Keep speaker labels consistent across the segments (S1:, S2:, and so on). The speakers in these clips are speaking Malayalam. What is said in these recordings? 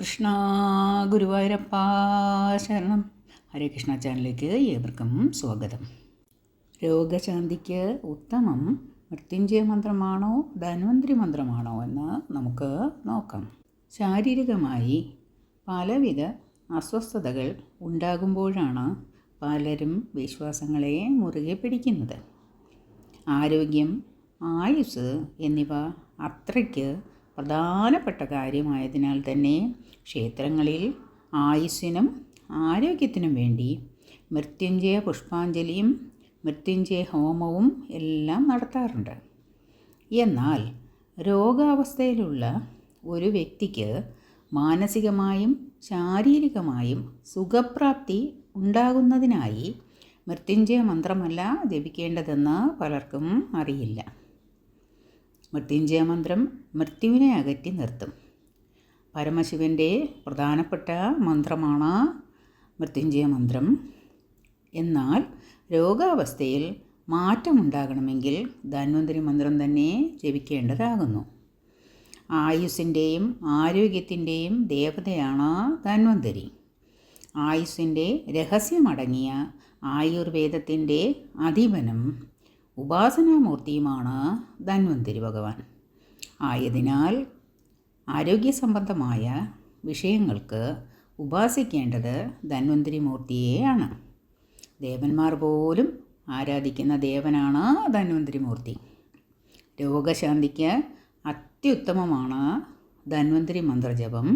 S1: കൃഷ്ണ ഗുരുവായൂരപ്പ ശരണം. ഹരേ കൃഷ്ണ ചാനലിലേക്ക് ഏവർക്കും സ്വാഗതം. രോഗശാന്തിക്ക് ഉത്തമം മൃത്യുഞ്ജയ മന്ത്രമാണോ ധന്വന്തരി മന്ത്രമാണോ എന്ന് നമുക്ക് നോക്കാം. ശാരീരികമായി പലവിധ അസ്വസ്ഥതകൾ ഉണ്ടാകുമ്പോഴാണ് പലരും വിശ്വാസങ്ങളെ മുറുകെ പിടിക്കുന്നത്. ആരോഗ്യം ആയുസ് എന്നിവ അത്രയ്ക്ക് പ്രധാനപ്പെട്ട കാര്യമായതിനാൽ തന്നെ ക്ഷേത്രങ്ങളിൽ ആയുസ്സിനും ആരോഗ്യത്തിനും വേണ്ടി മൃത്യുഞ്ജയ പുഷ്പാഞ്ജലിയും മൃത്യുഞ്ജയ ഹോമവും എല്ലാം നടത്താറുണ്ട്. എന്നാൽ രോഗാവസ്ഥയിലുള്ള ഒരു വ്യക്തിക്ക് മാനസികമായും ശാരീരികമായും സുഖപ്രാപ്തി ഉണ്ടാകുന്നതിനായി മൃത്യുഞ്ജയ മന്ത്രമല്ല ജപിക്കേണ്ടതെന്ന് പലർക്കും അറിയില്ല. മൃത്യുഞ്ജയ മന്ത്രം മൃത്യുവിനെ അകറ്റി നിർത്തും. പരമശിവന്റെ പ്രധാനപ്പെട്ട മന്ത്രമാണ് മൃത്യുഞ്ജയ മന്ത്രം. എന്നാൽ രോഗാവസ്ഥയിൽ മാറ്റമുണ്ടാകണമെങ്കിൽ ധന്വന്തരി മന്ത്രം തന്നെ ജപിക്കേണ്ടതാകുന്നു. ആയുസ്സിന്റെയും ആരോഗ്യത്തിന്റെയും ദേവതയാണ് ധന്വന്തരി. ആയുസ്സിന്റെ രഹസ്യമടങ്ങിയ ആയുർവേദത്തിന്റെ അധിപനും. ഉപാസനാമൂർത്തിയുമാണ് ധന്വന്തിരി ഭഗവാൻ. ആയതിനാൽ ആരോഗ്യ സംബന്ധമായ വിഷയങ്ങൾക്ക് ഉപാസിക്കേണ്ടത് ധന്വന്തിരി മൂർത്തിയെയാണ്. ദേവന്മാർ പോലും ആരാധിക്കുന്ന ദേവനാണ് ധന്വന്തിരി മൂർത്തി. രോഗശാന്തിക്ക് അത്യുത്തമമാണ് ധന്വന്തിരി മന്ത്രജപം.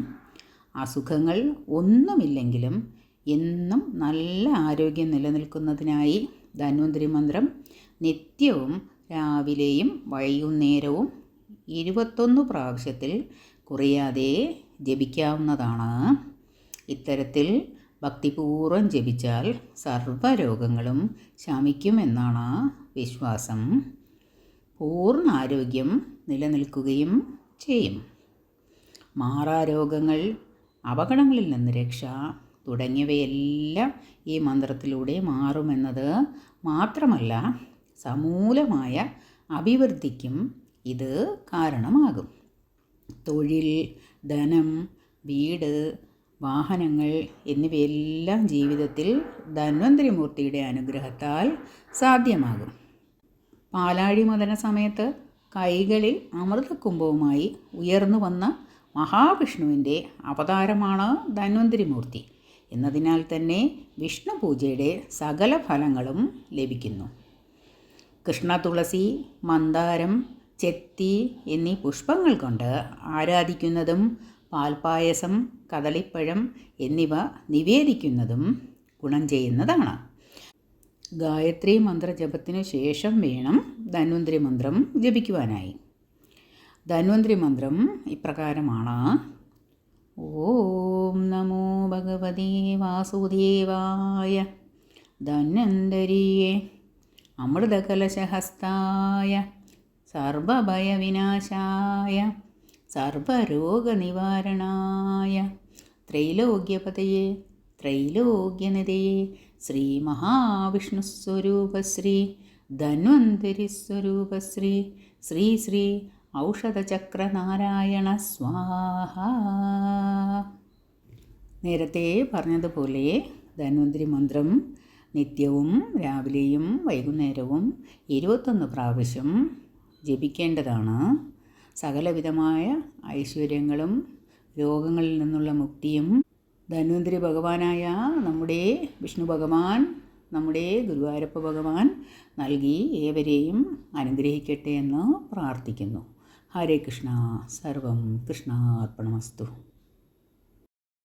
S1: അസുഖങ്ങൾ ഒന്നുമില്ലെങ്കിലും എന്നും നല്ല ആരോഗ്യം നിലനിൽക്കുന്നതിനായി ധന്വന്തരി മന്ത്രം. നിത്യവും രാവിലെയും വൈകുന്നേരവും ഇരുപത്തൊന്ന് പ്രാവശ്യത്തിൽ കുറയാതെ ജപിക്കാവുന്നതാണ്. ഇത്തരത്തിൽ ഭക്തിപൂർവം ജപിച്ചാൽ സർവരോഗങ്ങളും ശമിക്കുമെന്നാണ് വിശ്വാസം. പൂർണ ആരോഗ്യം നിലനിൽക്കുകയും ചെയ്യും. മാറാരോഗങ്ങൾ അപകടങ്ങളിൽ നിന്ന് രക്ഷ തുടങ്ങിയവയെല്ലാം ഈ മന്ത്രത്തിലൂടെ മാറുമെന്നത് മാത്രമല്ല സമൂലമായ അഭിവൃദ്ധിക്കും ഇത് കാരണമാകും. തൊഴിൽ ധനം വീട് വാഹനങ്ങൾ എന്നിവയെല്ലാം ജീവിതത്തിൽ ധന്വന്തരിമൂർത്തിയുടെ അനുഗ്രഹത്താൽ സാധ്യമാകും. പാലാഴി മദന സമയത്ത് കൈകളിൽ അമൃതകുംഭവുമായി ഉയർന്നു വന്ന മഹാവിഷ്ണുവിന്റെ അവതാരമാണ് ധന്വന്തരിമൂർത്തി. എന്നതിനാൽ തന്നെ വിഷ്ണു പൂജയുടെ സകല ഫലങ്ങളും ലഭിക്കുന്നു. കൃഷ്ണ തുളസി മന്ദാരം ചെത്തി എന്നീ പുഷ്പങ്ങൾ കൊണ്ട് ആരാധിക്കുന്നതും പാൽപ്പായസം കദളിപ്പഴം എന്നിവ നിവേദിക്കുന്നതും ഗുണം ചെയ്യുന്നതാണ്. ഗായത്രി മന്ത്രജപത്തിനു ശേഷം വേണം ധന്വന്തരി മന്ത്രം ജപിക്കുവാനായി. ധന്വന്തരി മന്ത്രം ഇപ്രകാരമാണ്. ഓം നമോ ഭഗവതേ വാസുദേവായ ധന്വന്തരിയെ അമൃതകലശഹസ്തായ സർവഭയവിനാശായ സർവരോഗനിവാരണായ ത്രൈലോക്യപതയെ ത്രൈലോക്യനിതയെ ശ്രീ മഹാവിഷ്ണുസ്വരൂപശ്രീ ധന്വന്തരിസ്വരൂപശ്രീ ശ്രീ ശ്രീ ഔഷധചക്രനാരായണ സ്വാഹ നേരത്തെ പറഞ്ഞതുപോലെ ധന്വന്തരി മന്ത്രം നിത്യവും രാവിലെയും വൈകുന്നേരവും ഇരുപത്തൊന്ന് പ്രാവശ്യം ജപിക്കേണ്ടതാണ്. സകലവിധമായ ഐശ്വര്യങ്ങളും രോഗങ്ങളിൽ നിന്നുള്ള മുക്തിയും ധന്വന്തരി ഭഗവാനായ നമ്മുടെ വിഷ്ണു ഭഗവാൻ നമ്മുടെ ഗുരുവായൂരപ്പ ഭഗവാൻ നൽകി ഏവരെയും അനുഗ്രഹിക്കട്ടെ എന്ന് പ്രാർത്ഥിക്കുന്നു. ഹരേ കൃഷ്ണ. സർവം കൃഷ്ണാർപ്പണമസ്തു.